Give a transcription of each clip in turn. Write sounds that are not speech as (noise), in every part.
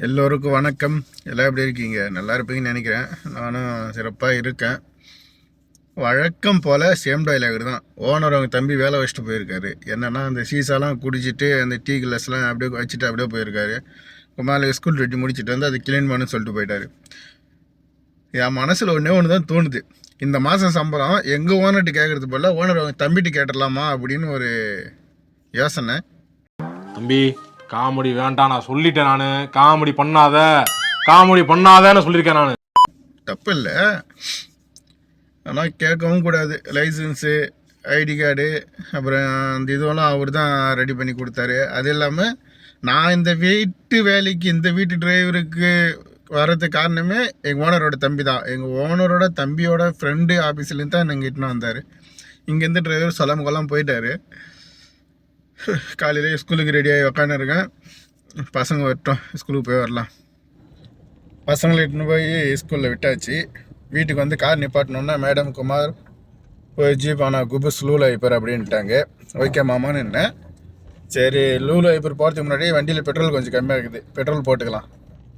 எல்லோருக்கும் வணக்கம். எல்லாம் எப்படி இருக்கீங்க? நல்லா இருப்பீங்கன்னு நினைக்கிறேன். நானும் சிறப்பாக இருக்கேன். வழக்கம் போல் சேம் டைலாக் தான். ஓனர் அவங்க தம்பி வேலை வச்சுட்டு போயிருக்காரு. என்னென்னா அந்த சீசாலாம் குடிச்சிட்டு அந்த டீ கிளாஸ்லாம் அப்படியே வச்சுட்டு அப்படியே போயிருக்காரு. மேலே ஸ்கூல் ரெட்டி முடிச்சிட்டு வந்து அதை கிளீன் பண்ணு சொல்லிட்டு போயிட்டார். என் மனசில் ஒன்றே ஒன்று தான் தோணுது. இந்த மாதம் சம்பளம் எங்கள் ஓனர்கிட்ட கேட்குறது போல ஓனர் அவங்க தம்பிட்டு கேட்டுடலாமா? அப்படின்னு ஒரு யோசனை. தம்பி காமெடி வேண்டாம் நான் சொல்லிட்டேன் நான். காமெடி பண்ணாத. காமெடி பண்ணாதன்னு சொல்லியிருக்கேன் நான். தப்பு இல்லை ஆனால் கேட்கவும் கூடாது. லைசன்ஸு ஐடி கார்டு அப்புறம் அந்த இதுவெல்லாம் அவர் தான் ரெடி பண்ணி கொடுத்தாரு. அது இல்லாமல் நான் இந்த வீட்டு வேலைக்கு இந்த வீட்டு டிரைவருக்கு வர்றதுக்கு காரணமே எங்கள் ஓனரோட தம்பி தான். எங்கள் ஓனரோட தம்பியோட ஃப்ரெண்டு ஆஃபீஸ்லேருந்து தான் எங்கள் இட்டுன்னு வந்தார். இங்கேருந்து டிரைவர் சொல்லாம கொள்ளாம போயிட்டார். (laughs) காலையிலே ஸ்கூலுக்கு ரெடியாகி உக்காந்துருக்கேன். பசங்க வரட்டும் ஸ்கூலுக்கு போய் வரலாம். பசங்களை இட்டுன்னு போய் ஸ்கூலில் விட்டாச்சு. வீட்டுக்கு வந்து கார் நிப்பாட்டணுன்னா மேடம் குமார் போய் ஜீப் ஆனால் குபு லூல் ஐப்பர் அப்படின்ட்டாங்க. ஓகே மாமான்னு என்ன சரி லூல் ஐப்பர் போகிறதுக்கு முன்னாடி வண்டியில் பெட்ரோல் கொஞ்சம் கம்மியாக இருக்குது. பெட்ரோல் போட்டுக்கலாம்.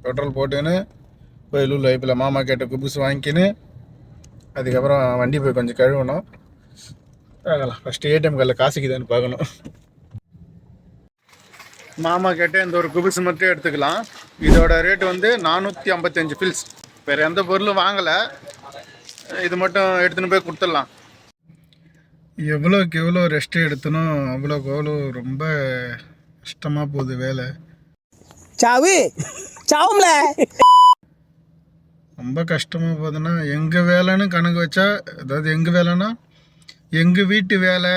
பெட்ரோல் போட்டுக்கின்னு போய் லூல் ஐப்பில் மாமா கேட்ட குபுஸ் வாங்கிக்கின்னு அதுக்கப்புறம் வண்டி போய் கொஞ்சம் கழுவணும். பார்க்கலாம் ஃபஸ்ட்டு ஏடிஎம் கார்டில் காசுக்குதான்னு பார்க்கணும். மாமா கேட்ட இந்த ஒரு குபுஸ் மட்டும் எடுத்துக்கலாம். இதோட ரேட் வந்து நானூற்றி ஐம்பத்தஞ்சு ஃபில்ஸ் வேறு எந்த பொருளும் வாங்கலை. இது மட்டும் எடுத்துன்னு போய் கொடுத்துடலாம். எவ்வளோக்கு எவ்வளோ ரெஸ்ட் எடுத்தனோ அவ்வளோக்கு அவ்வளோ ரொம்ப கஷ்டமாக போகுது வேலை. சாவு சாவும்ல. ரொம்ப கஷ்டமாக போகுதுன்னா எங்கள் வேலைன்னு கணக்கு வச்சா அதாவது எங்கள் வேலைன்னா எங்கள் வீட்டு வேலை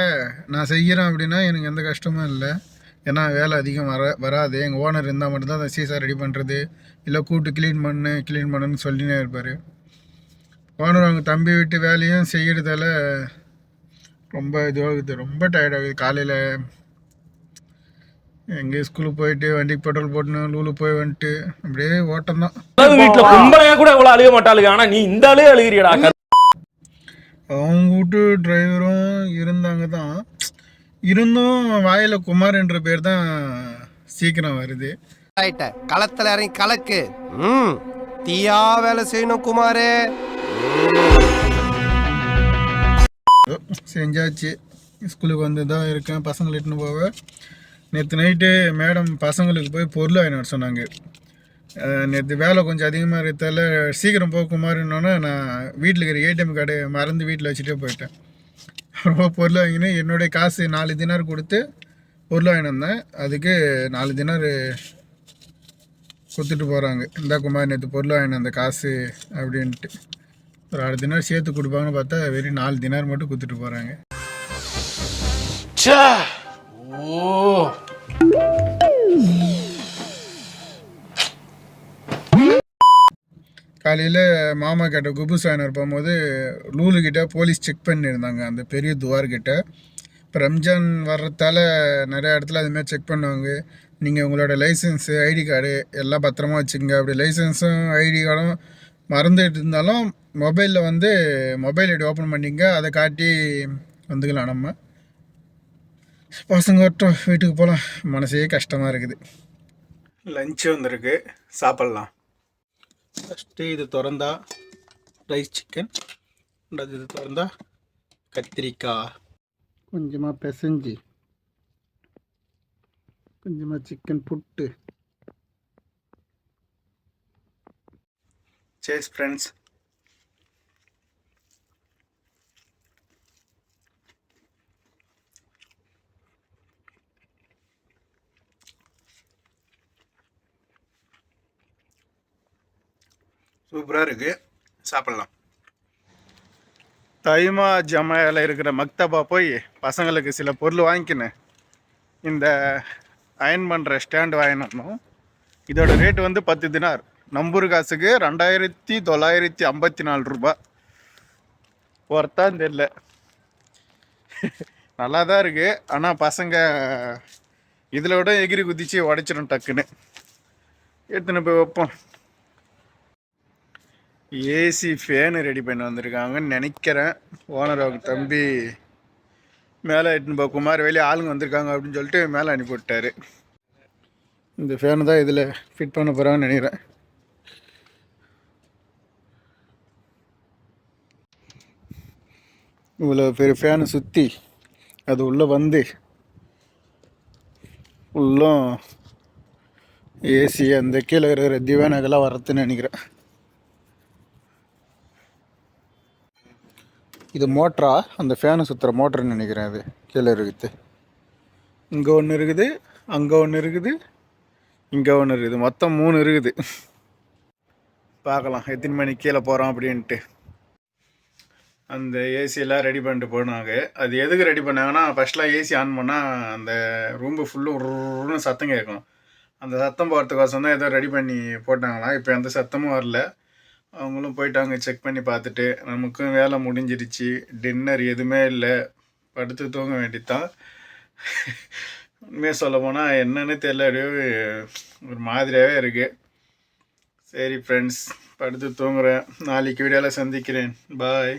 நான் செய்கிறேன் அப்படின்னா எனக்கு எந்த கஷ்டமும் இல்லை. ஏன்னா வேலை அதிகம் வர வராது. எங்கள் ஓனர் இருந்தால் மட்டும்தான் அந்த சீசா ரெடி பண்ணுறது இல்லை கூட்டு க்ளீன் பண்ணு க்ளீன் பண்ணுன்னு சொல்லினே இருப்பார். ஓனர் அவங்க தம்பி வீட்டு வேலையும் செய்கிறதால ரொம்ப இதுவாகுது. ரொம்ப டயர்டாகுது காலையில் எங்கே ஸ்கூலுக்கு போயிட்டு வண்டிக்கு பெட்ரோல் போட்டுன்னு லூலு போய் வந்துட்டு அப்படியே ஓட்டம் தான். வீட்டுல பொம்பளையா கூட இவ்வளவு அழுக மாட்டாளுங்க. ஆனா நீ இந்த ஆளே அழுகிறியடா அவங்க வீட்டு டிரைவரும் இருந்தாங்க தான் இருந்தும் வாயில குமார் என்ற பேர் தான் சீக்கிரம் வருது. ஆயிட்ட களத்துல இறங்கி கலக்கு. தீயா வேலை செய்யணும் குமாரே. செஞ்சாச்சு. ஸ்கூலுக்கு வந்து தான் இருக்கேன். பசங்களை இட்டுன்னு போக நேற்று நைட்டு மேடம் பசங்களுக்கு போய் பொருள் வாங்கிட்டு வர சொன்னாங்க. நேற்று வேலை கொஞ்சம் அதிகமாக இருக்கிறதால சீக்கிரம் போக குமாருன்னொன்னே நான் வீட்டில் இருக்கிற ஏடிஎம் கார்டு மறந்து வீட்டில் வச்சுட்டே போயிட்டேன். அப்புறமா பொருள் வாங்கினு என்னுடைய காசு நாலு தினார் கொடுத்து பொருள் வாங்கினு வந்தேன். அதுக்கு நாலு தினார் கொடுத்துட்டு போகிறாங்க இந்த குமார் நேற்று பொருள் வாங்கினேன் அந்த காசு அப்படின்ட்டு. ஒரு ஆறு தினார் சேர்த்து கொடுப்பாங்கன்னு பார்த்தா வெறும் நாலு தினார் மட்டும் கொடுத்துட்டு போகிறாங்க ஓ! காலையில் மாமா கிட்ட குபு சாயனர் போகும்போது லூலுக்கிட்ட போலீஸ் செக் பண்ணியிருந்தாங்க அந்த பெரிய துவார்கிட்ட இப்போ ரம்ஜான் வர்றதால நிறைய இடத்துல அதுமாரி செக் பண்ணுவாங்க. நீங்கள் உங்களோட லைசன்ஸு ஐடி கார்டு எல்லாம் பத்திரமா வச்சுக்கோங்க. அப்படி லைசன்ஸும் ஐடி கார்டும் மறந்துட்டு இருந்தாலும் மொபைலில் வந்து மொபைல் ஐடி ஓப்பன் பண்ணிங்க அதை காட்டி வந்துக்கலாம் நம்ம. பசங்க வீட்டுக்கு போகலாம் மனசே கஷ்டமாக இருக்குது. லஞ்சு வந்திருக்கு. சாப்பிட்லாம். ஃபஸ்ட்டு இது திறந்தா ரைஸ் சிக்கன் ரெண்டாவது இது திறந்தா கத்திரிக்காய். கொஞ்சமாக பிசைஞ்சு கொஞ்சமாக சிக்கன் புட்டு. சேஸ் ஃப்ரெண்ட்ஸ் சூப்பராக இருக்குது சாப்பிட்லாம். தைமா ஜமாயில் இருக்கிற மக்தபா போய் பசங்களுக்கு சில பொருள் வாங்கிக்கினேன் இந்த அயன் பண்ணுற ஸ்டாண்டு வாங்கினோம். இதோட ரேட் வந்து பத்து தினார். நம்பூர் காசுக்கு ரெண்டாயிரத்தி தொள்ளாயிரத்தி ஐம்பத்தி நாலு ரூபாய் ஒர்த்தான் தெரில நல்லா தான் இருக்குது ஆனால் பசங்க இதில் விட எகிரி குதிச்சு உடைச்சிடும் டக்குன்னு. எடுத்துன்னு போய் வைப்போம். ஏசி ஃபேனு ரெடி பண்ணி வந்திருக்காங்கன்னு நினைக்கிறேன். ஓனர் அவங்க தம்பி மேலே எட்டுன்னு போ குமார் வெளியே ஆளுங்க வந்திருக்காங்க அப்படின்னு சொல்லிட்டு மேலே அனுப்பி விட்டாரு இந்த ஃபேனு தான் இதில் ஃபிட் பண்ண போகிறாங்கன்னு நினைக்கிறேன். இவ்வளோ பெரிய ஃபேனை சுற்றி அது உள்ளே வந்து உள்ளும் ஏசி அந்த கீழே இருக்கிற திவானகெல்லாம் வரதுன்னு நினைக்கிறேன். இது மோட்டரா? அந்த ஃபேனு சுற்றுற மோட்டர்னு நினைக்கிறேன் அது. கீழே இருக்குது. இங்கே ஒன்று இருக்குது அங்கே ஒன்று இருக்குது இங்கே ஒன்று இருக்குது. மொத்தம் மூணு இருக்குது. பார்க்கலாம் எத்தனை மணிக்கு கீழே போகிறோம் அப்படின்ட்டு. அந்த ஏசியெல்லாம் ரெடி பண்ணிட்டு போனாங்க. அது எதுக்கு ரெடி பண்ணாங்கன்னா ஃபஸ்ட்லாம் ஏசி ஆன் பண்ணால் அந்த ரூம்பு ஃபுல்லும் உருன்னு சத்தம் கேட்கும். அந்த சத்தம் போகிறதுக்கோசம் தான் ஏதோ ரெடி பண்ணி போட்டாங்களாம். இப்போ எந்த சத்தமும் வரல. அவங்களும் போயிட்டாங்க செக் பண்ணி பார்த்துட்டு நமக்கும் வேலை முடிஞ்சிருச்சு டின்னர் எதுவுமே இல்லை படுத்து தூங்க வேண்டித்தான் உண்மையாக சொல்ல போனால் என்னன்னு தெரியல அப்படியே ஒரு மாதிரியாகவே இருக்குது சரி ஃப்ரெண்ட்ஸ் படுத்து தூங்குறேன். நாளைக்கு வீடியோவில் சந்திக்கிறேன். பாய்